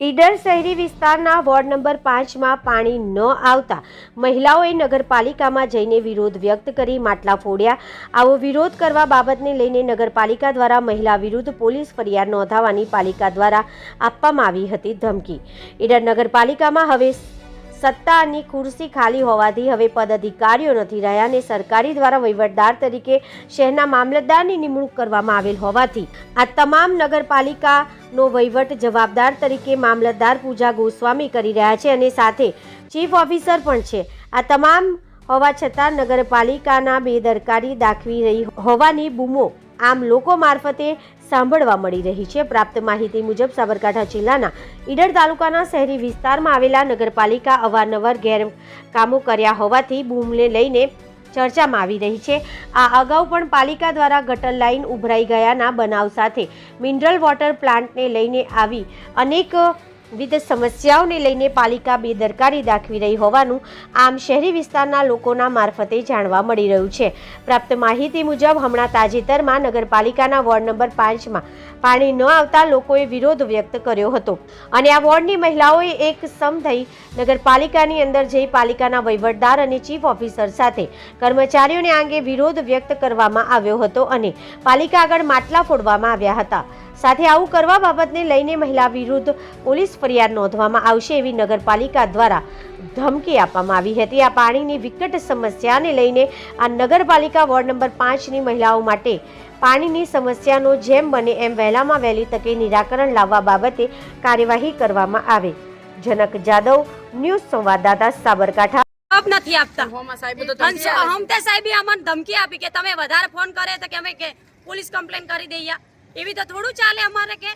ઈડર શહેરી વિસ્તારના ward number પાંચમાં પાણી ન આવતા મહિલાઓએ નગરપાલિકામાં જઈને વિરોધ વ્યક્ત કરી માટલા ફોડ્યા. આવો વિરોધ કરવા બાબતને લઈને નગરપાલિકા દ્વારા મહિલા વિરુદ્ધ પોલીસ ફરિયાદ નોંધાવવાની પાલિકા દ્વારા આપવામાં આવી હતી ધમકી. ઈડર નગરપાલિકામાં હવે સત્તાની ખુરશી ખાલી હોવાથી હવે પદ અધિકારીઓ નથી રહ્યા અને સરકારી દ્વારા વહીવટદાર તરીકે શહેરના મામલતદારની નિમણૂક કરવામાં આવેલ હોવાથી આ તમામ નગરપાલિકાનો વહીવટ જવાબદાર તરીકે મામલતદાર પૂજા ગોસ્વામી કરી રહ્યા છે અને સાથે ચીફ ઓફિસર પણ છે. આ તમામ હોવા છતાં નગરપાલિકાના બેદરકારી દાખવી રહી હોવાની બૂમો આમ લોકો મારફતે સાંભળવા મળી રહી છે. પ્રાપ્ત માહિતી મુજબ સાબરકાંઠા જિલ્લાના ઈડર તાલુકાના શહેરી વિસ્તારમાં આવેલા નગરપાલિકા અવારનવાર ગેરકામો કર્યા હોવાથી બૂમને લઈને ચર્ચામાં આવી રહી છે. આ અગાઉ પણ પાલિકા દ્વારા ગટર લાઇન ઉભરાઈ ગયાના બનાવ સાથે મિનરલ વોટર પ્લાન્ટને લઈને આવી અનેક વિવિધ સમસ્યાઓને લઈને પાલિકા બેદરકારી દાખવી રહી હોવાનું આમ શહેરી વિસ્તારના લોકોના મારફતે જાણવા મળી રહ્યું છે. પ્રાપ્ત માહિતી મુજબ, હમણાં તાજેતરમાં નગરપાલિકાના વોર્ડ નંબર પાંચમાં પાણી ન આવતા લોકોએ વિરોધ વ્યક્ત કર્યો હતો. અને આ વોર્ડની મહિલાઓએ એક સમ થઈ નગરપાલિકાની અંદર જઈ પાલિકાના વહીવટદાર અને ચીફ ઓફિસર સાથે કર્મચારીઓને આ અંગે વિરોધ વ્યક્ત કરવામાં આવ્યો હતો અને પાલિકા આગળ માટલા ફોડવામાં આવ્યા હતા. સાથે આવું કરવા બાબતને લઈને મહિલા વિરુદ્ધ પોલીસ ફરિયાદ નોંધવામાં આવશે એવી નગરપાલિકા દ્વારા ધમકી આપવામાં આવી હતી. આ પાણીની વિકટ સમસ્યાને લઈને આ નગરપાલિકા વોર્ડ નંબર પાંચની મહિલાઓ માટે પાણીની સમસ્યાનો જેમ બને એમ વહેલામાં વહેલી તકે નિરાકરણ લાવવા બાબતે કાર્યવાહી કરવામાં આવે. જનક જાદવ ન્યૂઝ સંવાદદાતા સાબરકાંઠા. જવાબ નથી આપતા. સાહેબ હમતે સાહેબે અમને ધમકી આપી કે તમે વધારે ફોન કરે તો કે અમે કે પોલીસ કમ્પ્લેન કરી દઈએ. એવી તો થોડું ચાલે અમારે કે?